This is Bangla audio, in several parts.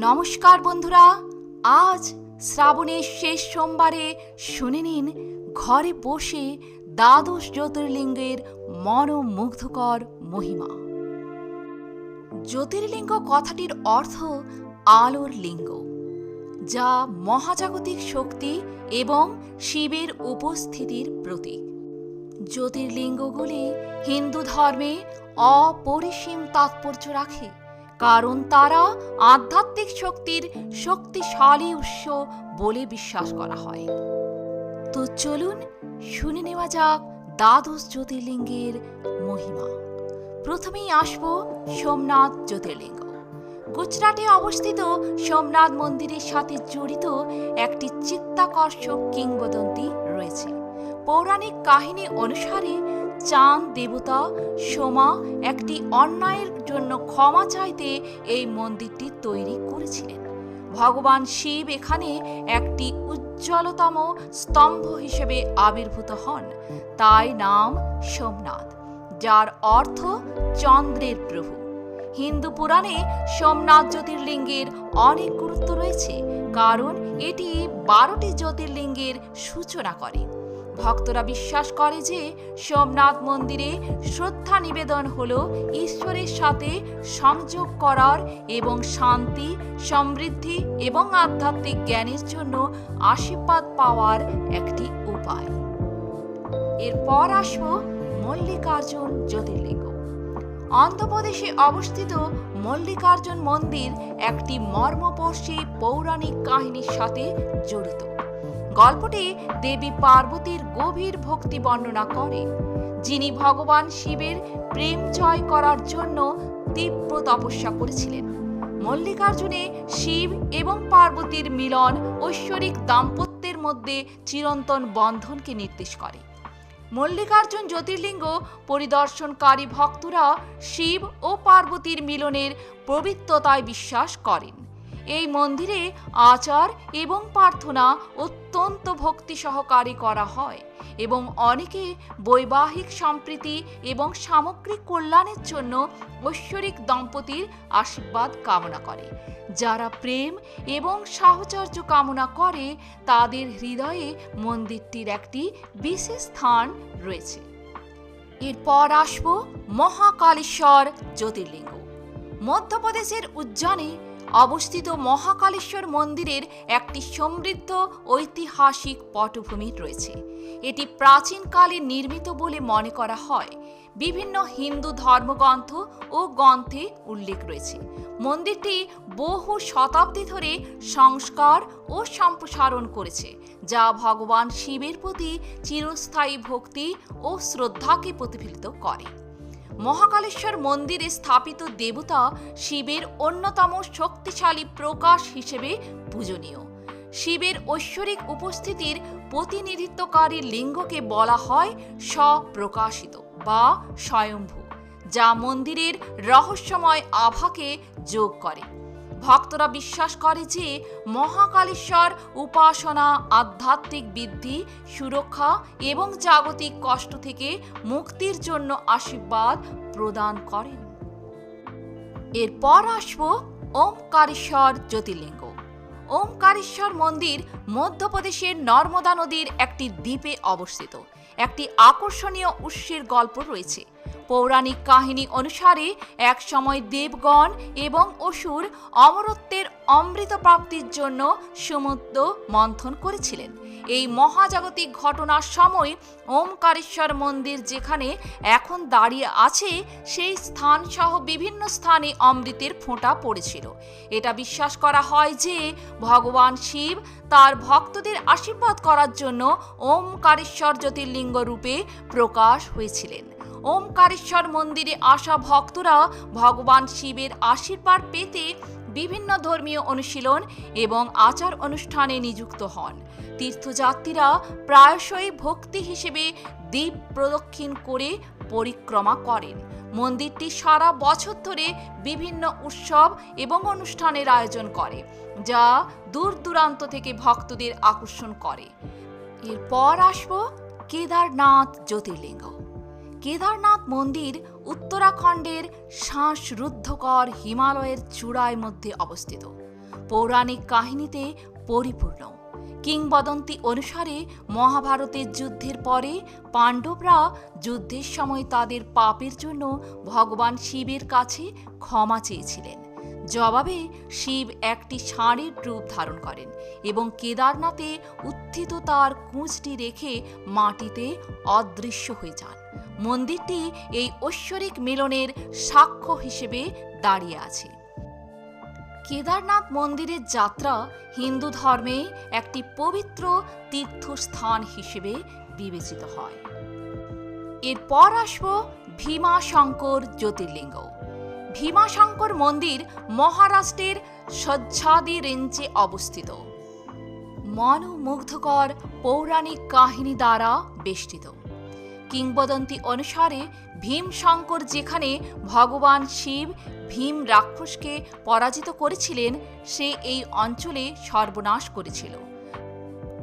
নমস্কার বন্ধুরা, আজ শ্রাবণের শেষ সোমবারে শুনে নিন ঘরে বসে দ্বাদশ জ্যোতির্লিঙ্গের মনোমুগ্ধকর মহিমা। জ্যোতির্লিঙ্গ কথাটির অর্থ আলোর লিঙ্গ, যা মহাজাগতিক শক্তি এবং শিবের উপস্থিতির প্রতীক। জ্যোতির্লিঙ্গগুলি হিন্দু ধর্মে অপরিসীম তাৎপর্য রাখে। কারণ তারা আধ্যাত্মিক শক্তির শক্তিশালী উৎস বলে বিশ্বাস করা হয়। তো চলুন শুনে নেওয়া যাক দ্বাদশ জ্যোতির্লিঙ্গের মহিমা। প্রথমেই আসব সোমনাথ জ্যোতির্লিঙ্গ। গুজরাটে অবস্থিত সোমনাথ মন্দিরের সাথে জড়িত একটি চিত্তাকর্ষক কিংবদন্তি রয়েছে। পৌরাণিক কাহিনী অনুসারে চাঁদ, দেবতা, সোমা একটি অন্যায়ের জন্য ক্ষমা চাইতে এই মন্দিরটি তৈরি করেছিলেন। ভগবান শিব এখানে একটি উজ্জ্বলতম স্তম্ভ হিসেবে আবির্ভূত হন। তাই নাম সোমনাথ, যার অর্থ চন্দ্রের প্রভু। হিন্দু পুরাণে সোমনাথ জ্যোতির্লিঙ্গের অনেক গুরুত্ব রয়েছে, কারণ এটি বারোটি জ্যোতির্লিঙ্গের সূচনা করে। ভক্তরা বিশ্বাস করে যে সোমনাথ মন্দিরে শ্রদ্ধা নিবেদন হল ঈশ্বরের সাথে সংযোগ করার এবং শান্তি, সমৃদ্ধি এবং আধ্যাত্মিক জ্ঞানের জন্য আশীর্বাদ পাওয়ার একটি উপায়। এরপর আসব মল্লিকার্জুন জ্যোতির্লিঙ্গ। অন্ধ্রপ্রদেশে অবস্থিত মল্লিকার্জুন মন্দির একটি মর্মপর্শী পৌরাণিক কাহিনীর সাথে জড়িত। গল্পটি দেবী পার্বতীর গভীর ভক্তি বর্ণনা করে যিনি ভগবান শিবের প্রেম জয় করার জন্য তীব্র তপস্যা করেছিলেন। মল্লিকার্জুনে শিব এবং পার্বতীর মিলন ঐশ্বরিক দাম্পত্যের মধ্যে চিরন্তন বন্ধনকে নির্দেশ করে। মল্লিকার্জুন জ্যোতির্লিঙ্গ পরিদর্শনকারী ভক্তরা শিব ও পার্বতীর মিলনের পবিত্রতায় বিশ্বাস করেন। এই মন্দিরে আচার এবং প্রার্থনা অত্যন্ত ভক্তি সহকারে করা হয় এবং অনেকে বৈবাহিক সম্প্রীতি এবং সামগ্রিক কল্যাণের জন্য ঐশ্বরিক দম্পতির আশীর্বাদ কামনা করে। যারা প্রেম এবং সাহচর্য কামনা করে, তাদের হৃদয়ে মন্দিরটির একটি বিশেষ স্থান রয়েছে। এরপর আসব মহাকালেশ্বর জ্যোতির্লিঙ্গ। মধ্যপ্রদেশের উজ্জয়নে অবস্থিত মহাকালেশ্বর মন্দিরের একটি সমৃদ্ধ ঐতিহাসিক পটভূমি রয়েছে। এটি প্রাচীনকালে নির্মিত বলে মনে করা হয়। বিভিন্ন হিন্দু ধর্মগ্রন্থ ও গ্রন্থে উল্লেখ রয়েছে। মন্দিরটি বহু শতাব্দী ধরে সংস্কার ও সম্প্রসারণ করেছে, যা ভগবান শিবের প্রতি চিরস্থায়ী ভক্তি ও শ্রদ্ধাকে প্রতিফলিত করে। মহাকালেশ্বর মন্দিরে স্থাপিত দেবতা শিবের অন্যতম শক্তিশালী প্রকাশ হিসেবে পূজনীয়। শিবের ঐশ্বরিক উপস্থিতির প্রতিনিধিত্বকারী লিঙ্গকে বলা হয় স্বপ্রকাশিত বা স্বয়ম্ভু, যা মন্দিরের রহস্যময় আভাকে যোগ করে। ভক্তরা বিশ্বাস করে যে মহাকালেশ্বর উপাসনা, আধ্যাত্মিক বৃদ্ধি সুরক্ষা এবং জাগতিক কষ্ট থেকে মুক্তির জন্য আশীর্বাদ প্রদান করেন। এরপর আসব ওমকারেশ্বর জ্যোতির্লিঙ্গ। ওমকারেশ্বর মন্দির মধ্যপ্রদেশের নর্মদা নদীর একটি দ্বীপে অবস্থিত। একটি আকর্ষণীয় উৎসের গল্প রয়েছে। পৌরাণিক কাহিনী অনুসারে এক সময় দেবগণ এবং অসুর অমরত্বের অমৃত প্রাপ্তির জন্য সমুদ্র মন্থন করেছিলেন। এই মহাজাগতিক ঘটনার সময় ওমকারেশ্বর মন্দির যেখানে এখন দাঁড়িয়ে আছে, সেই স্থান সহ বিভিন্ন স্থানে অমৃতের ফোঁটা পড়েছিল। এটা বিশ্বাস করা হয় যে ভগবান শিব তার ভক্তদের আশীর্বাদ করার জন্য ওমকারেশ্বর জ্যোতির্লিঙ্গ রূপে প্রকাশ হয়েছিলেন। ওমকারেশ্বর মন্দিরে আসা ভক্তরা ভগবান শিবের আশীর্বাদ পেতে বিভিন্ন ধর্মীয় অনুশীলন এবং আচার অনুষ্ঠানে নিযুক্ত হন। তীর্থযাত্রীরা প্রায়শই ভক্তি হিসেবে দ্বীপ প্রদক্ষিণ করে পরিক্রমা করেন। মন্দিরটি সারা বছর ধরে বিভিন্ন উৎসব এবং অনুষ্ঠানের আয়োজন করে, যা দূর দূরান্ত থেকে ভক্তদের আকর্ষণ করে। এরপর আসব কেদারনাথ জ্যোতির্লিঙ্গ। কেদারনাথ মন্দির উত্তরাখণ্ডের শ্বাসরুদ্ধকর হিমালয়ের চূড়ায় মধ্যে অবস্থিত। পৌরাণিক কাহিনীতে পরিপূর্ণ। কিংবদন্তি অনুসারে মহাভারতের যুদ্ধের পরে পাণ্ডবরা যুদ্ধের সময় তাদের পাপের জন্য ভগবান শিবের কাছে ক্ষমা চেয়েছিলেন। জবাবে শিব একটি ষাঁড়ের রূপ ধারণ করেন এবং কেদারনাথে উত্থিত তার কুঁচটি রেখে মাটিতে অদৃশ্য হয়ে যান। মন্দিরটি এই ঐশ্বরিক মিলনের সাক্ষ্য হিসেবে দাঁড়িয়ে আছে। কেদারনাথ মন্দিরের যাত্রা হিন্দু ধর্মে একটি পবিত্র তীর্থস্থান হিসেবে বিবেচিত হয়। এরপর আসব ভীমাশঙ্কর জ্যোতির্লিঙ্গ। ভীমাশঙ্কর মন্দির মহারাষ্ট্রের সজ্জাদি রেঞ্জে অবস্থিত। মনোমুগ্ধকর পৌরাণিক কাহিনী দ্বারা বেষ্টিত। কিংবদন্তি অনুসারে ভীমশঙ্কর যেখানে ভগবান শিব ভীম রাক্ষসকে পরাজিত করেছিলেন, সে এই অঞ্চলে সর্বনাশ করেছিল।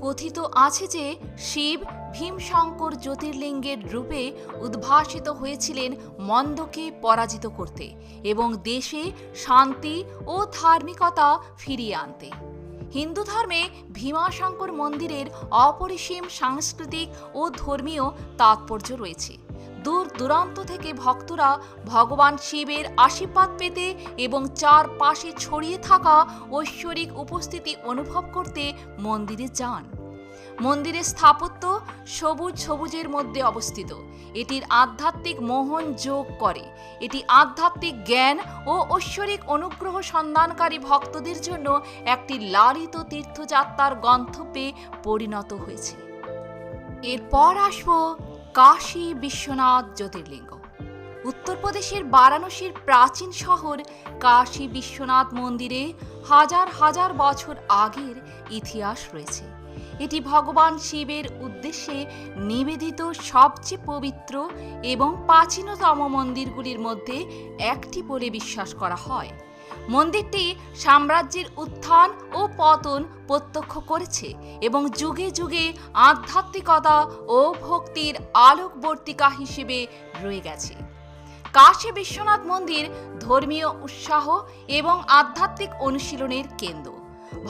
কথিত আছে যে শিব ভীমশঙ্কর জ্যোতির্লিঙ্গের রূপে উদ্ভাসিত হয়েছিলেন মন্দকে পরাজিত করতে এবং দেশে শান্তি ও ধার্মিকতা ফিরিয়ে আনতে। হিন্দু ধর্মে ভীমাশঙ্কর মন্দিরের অপরিসীম সাংস্কৃতিক ও ধর্মীয় তাৎপর্য রয়েছে। দূর দূরান্ত থেকে ভক্তরা ভগবান শিবের আশীর্বাদ পেতে এবং চারপাশে ছড়িয়ে থাকা ঐশ্বরিক উপস্থিতি অনুভব করতে মন্দিরে যান। মন্দিরের স্থাপত্য সবুজ সবুজের মধ্যে অবস্থিত। এটির আধ্যাত্মিক মোহন যোগ করে। এটি আধ্যাত্মিক জ্ঞান ও ঐশ্বরিক অনুগ্রহ সন্ধানকারী ভক্তদের জন্য একটি লালিত তীর্থযাত্রার গন্তব্যে পরিণত হয়েছে। এরপর আসব কাশী বিশ্বনাথ জ্যোতির্লিঙ্গ। উত্তরপ্রদেশের বারাণসীর প্রাচীন শহর কাশী বিশ্বনাথ মন্দিরে হাজার হাজার বছর আগের ইতিহাস রয়েছে। এটি ভগবান শিবের উদ্দেশ্যে নিবেদিত সবচেয়ে পবিত্র এবং প্রাচীনতম মন্দিরগুলির মধ্যে একটি বলে বিশ্বাস করা হয়। মন্দিরটি সাম্রাজ্যের উত্থান ও পতন প্রত্যক্ষ করেছে এবং যুগে যুগে আধ্যাত্মিকতা ও ভক্তির আলোকবর্তিকা হিসেবে রয়ে গেছে। কাশী বিশ্বনাথ মন্দির ধর্মীয় উৎসাহ এবং আধ্যাত্মিক অনুশীলনের কেন্দ্র।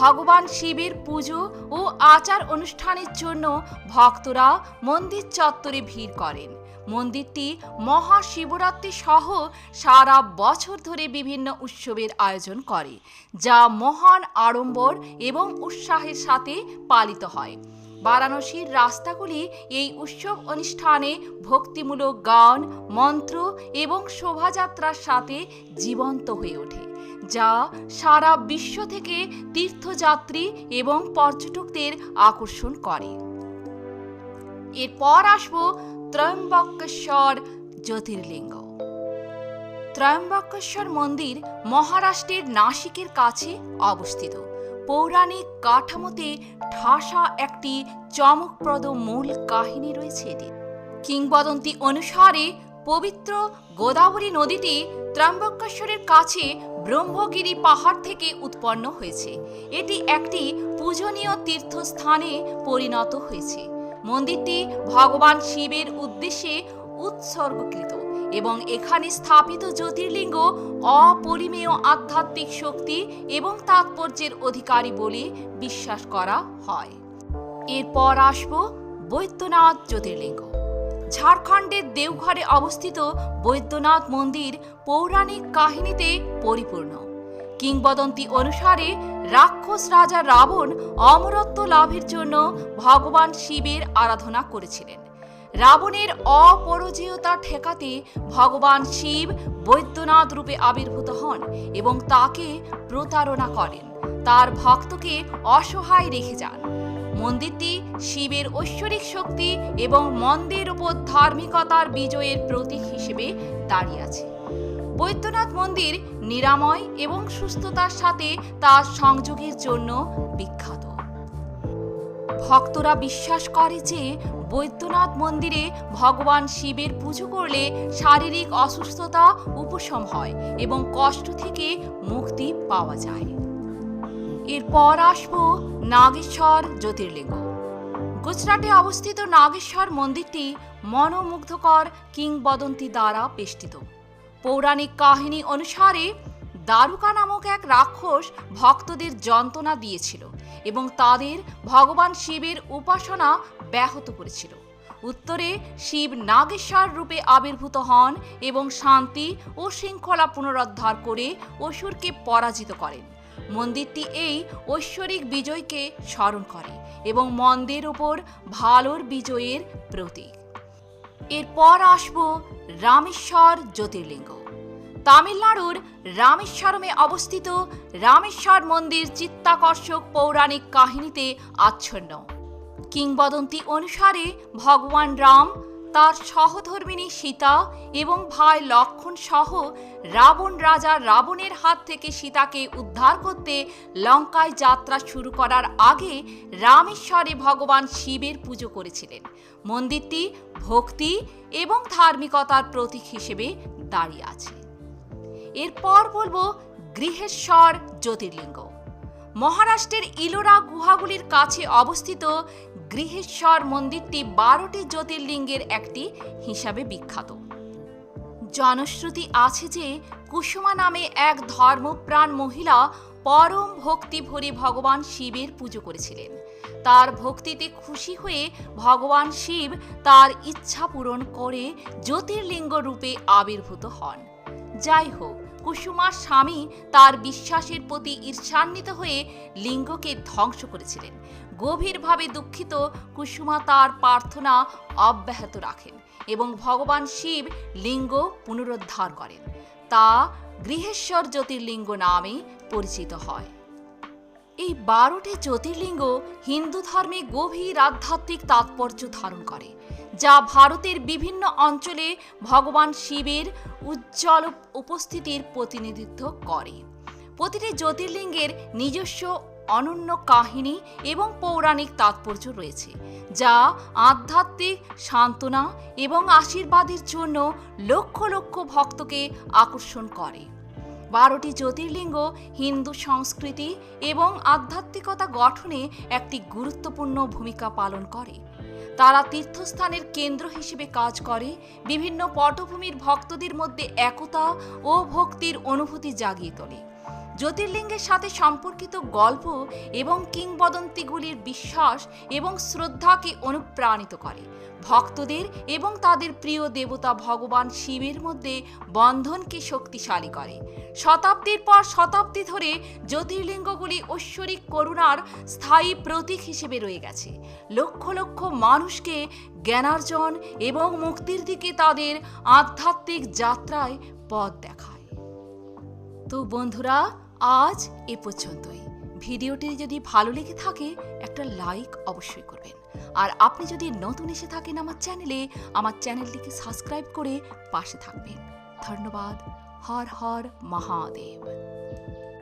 ভগবান শিবের পুজো ও আচার অনুষ্ঠানের জন্য ভক্তরা মন্দির চত্বরে ভিড় করেন। মন্দিরটি মহাশিবরাত্রি সহ সারা বছর ধরে বিভিন্ন উৎসবের আয়োজন করে, যা মহান আড়ম্বর এবং উৎসাহের সাথে পালিত হয়। বারাণসীর রাস্তাগুলি এই উৎসব অনুষ্ঠানে ভক্তিমূলক গান, মন্ত্র এবং শোভাযাত্রার সাথে জীবন্ত হয়ে ওঠে, যা সারা বিশ্ব থেকে তীর্থযাত্রী এবং পর্যটকদের আকর্ষণ করে। এরপর আসব ত্রয়ম্বকেশ্বর জ্যোতির্লিঙ্গ। ত্রয়ম্বকেশ্বর মন্দির মহারাষ্ট্রের নাসিকের কাছে অবস্থিত। পৌরাণিক কাঠামোতে ঠাসা একটি চমকপ্রদ মূল কাহিনী রয়েছে এটি। কিংবদন্তি অনুসারে পবিত্র গোদাবরী নদীটি ত্রম্বকেশ্বরের কাছে ব্রহ্মগিরি পাহাড় থেকে উৎপন্ন হয়েছে। এটি একটি পূজনীয় তীর্থস্থানে পরিণত হয়েছে। মন্দিরটি ভগবান শিবের উদ্দেশ্যে উৎসর্গকৃত। এবং এখানে স্থাপিত জ্যোতির্লিঙ্গ অপরিমেয় আধ্যাত্মিক শক্তি এবং তাৎপর্যের অধিকারী বলে বিশ্বাস করা হয়। এরপর আসব বৈদ্যনাথ জ্যোতির্লিঙ্গ। ঝাড়খণ্ডের দেওঘরে অবস্থিত বৈদ্যনাথ মন্দির পৌরাণিক কাহিনীতে পরিপূর্ণ। কিংবদন্তি অনুসারে রাক্ষস রাজা রাবণ অমরত্ব লাভের জন্য ভগবান শিবের আরাধনা করেছিলেন। রাবণের অপরজীয়তা ঠেকাতে ভগবান শিব বৈদ্যনাথ রূপে আবির্ভূত হন এবং তাকে প্রতারণা করেন। তার ভক্তকে অসহায় রেখে যান। মন্দিরটি শিবের ঐশ্বরিক শক্তি এবং মন্দের উপর ধার্মিকতার বিজয়ের প্রতীক হিসেবে দাঁড়িয়ে আছে। বৈদ্যনাথ মন্দির নিরাময় এবং সুস্থতার সাথে তার সংযোগের জন্য বিখ্যাত। ভক্তরা বিশ্বাস করে যে বৈদ্যনাথ মন্দিরে ভগবান শিবের পুজো করলে শারীরিক অসুস্থতা উপশম হয় এবং কষ্ট থেকে মুক্তি পাওয়া যায়। এরপর আসব নাগেশ্বর জ্যোতির্লিঙ্গ। গুজরাটে অবস্থিত নাগেশ্বর মন্দিরটি মনোমুগ্ধকর কিংবদন্তি দ্বারা বেষ্টিত। পৌরাণিক কাহিনী অনুসারে দারুকা নামক এক রাক্ষস ভক্তদের যন্ত্রণা দিয়েছিল এবং তাদের ভগবান শিবের উপাসনা ব্যাহত করেছিল। উত্তরে শিব নাগেশ্বর রূপে আবির্ভূত হন এবং শান্তি ও শৃঙ্খলা পুনরুদ্ধার করে অসুরকে পরাজিত করেন। মন্দিরটি এই ঐশ্বরিক বিজয়কে স্মরণ করে এবং মন্দের ওপর ভালোর বিজয়ের প্রতীক। এরপর আসব রামেশ্বর জ্যোতির্লিঙ্গ। তামিলনাড়ুর রামেশ্বরমে অবস্থিত রামেশ্বর মন্দির চিত্তাকর্ষক পৌরাণিক কাহিনীতে আচ্ছন্ন। কিংবদন্তি অনুসারে ভগবান রাম, তার সহধর্মিণী সীতা এবং ভাই লক্ষণ সহ রাবণ রাজা রাবণের হাত থেকে সীতাকে উদ্ধার করতে লঙ্কায় যাত্রা শুরু করার আগে রামেশ্বরে ভগবান শিবের পুজো করেছিলেন। মন্দিরটি ভক্তি এবং ধার্মিকতার প্রতীক হিসেবে দাঁড়িয়ে আছে। এরপর বলব গৃহেশ্বর জ্যোতির্লিঙ্গ। মহারাষ্ট্রের ইলোরা গুহাগুলির কাছে অবস্থিত গৃহেশ্বর মন্দিরটি বারোটি জ্যোতির্লিঙ্গের একটি হিসাবে বিখ্যাত। জনশ্রুতি আছে যে কুসুমা নামে এক ধর্মপ্রাণ মহিলা পরম ভক্তি ভরে ভগবান শিবের পুজো করেছিলেন। তার ভক্তিতে খুশি হয়ে ভগবান শিব তার ইচ্ছা পূরণ করে জ্যোতির্লিঙ্গ রূপে আবির্ভূত হন। যাই হোক, কুসুমার স্বামী তার বিশ্বাসের প্রতি ঈর্ষান্বিত হয়ে লিঙ্গকে ধ্বংস করেছিলেন। গভীরভাবে দুঃখিত কুসুমা তার প্রার্থনা অব্যাহত রাখেন এবং ভগবান শিব লিঙ্গ পুনরুদ্ধার করেন। তা গৃহেশ্বর জ্যোতির্লিঙ্গ নামে পরিচিত হয়। এই বারোটি জ্যোতির্লিঙ্গ হিন্দু ধর্মে গভীর আধ্যাত্মিক তাৎপর্য ধারণ করে, যা ভারতের বিভিন্ন অঞ্চলে ভগবান শিবের উজ্জ্বল উপস্থিতির প্রতিনিধিত্ব করে। প্রতিটি জ্যোতির্লিঙ্গের নিজস্ব অনন্য কাহিনী এবং পৌরাণিক তাৎপর্য রয়েছে, যা আধ্যাত্মিক সান্ত্বনা এবং আশীর্বাদের জন্য লক্ষ লক্ষ ভক্তকে আকর্ষণ করে। বারোটি জ্যোতির্লিঙ্গ, হিন্দু সংস্কৃতি এবং আধ্যাত্মিকতা গঠনে একটি গুরুত্বপূর্ণ ভূমিকা পালন করে। তারা তীর্থস্থানের কেন্দ্র হিসেবে কাজ করে, বিভিন্ন পটভূমির ভক্তদের মধ্যে একতা ও ভক্তির অনুভূতি জাগিয়ে তোলে। জ্যোতির্লিঙ্গের সাথে সম্পর্কিত গল্প এবং কিংবদন্তিগুলির বিশ্বাস এবং শ্রদ্ধাকে অনুপ্রাণিত করে। ভক্তদের এবং তাদের প্রিয় দেবতা ভগবান শিবের মধ্যে বন্ধনকে শক্তিশালী করে। শতাব্দীর পর শতাব্দী ধরে জ্যোতির্লিঙ্গগুলি ঐশ্বরিক করুণার স্থায়ী প্রতীক হিসেবে রয়ে গেছে। লক্ষ লক্ষ মানুষকে জ্ঞানার্জন এবং মুক্তির দিকে তাদের আধ্যাত্মিক যাত্রায় পথ দেখায়। তো বন্ধুরা আজ এ পর্যন্তই। ভিডিওটি যদি ভালো লেগে থাকে, একটা লাইক অবশ্যই করবেন। আর আপনি যদি নতুন এসে থাকেন আমার চ্যানেলে, আমার চ্যানেলটিকে সাবস্ক্রাইব করে পাশে থাকবেন। ধন্যবাদ। হর হর মহাদেব।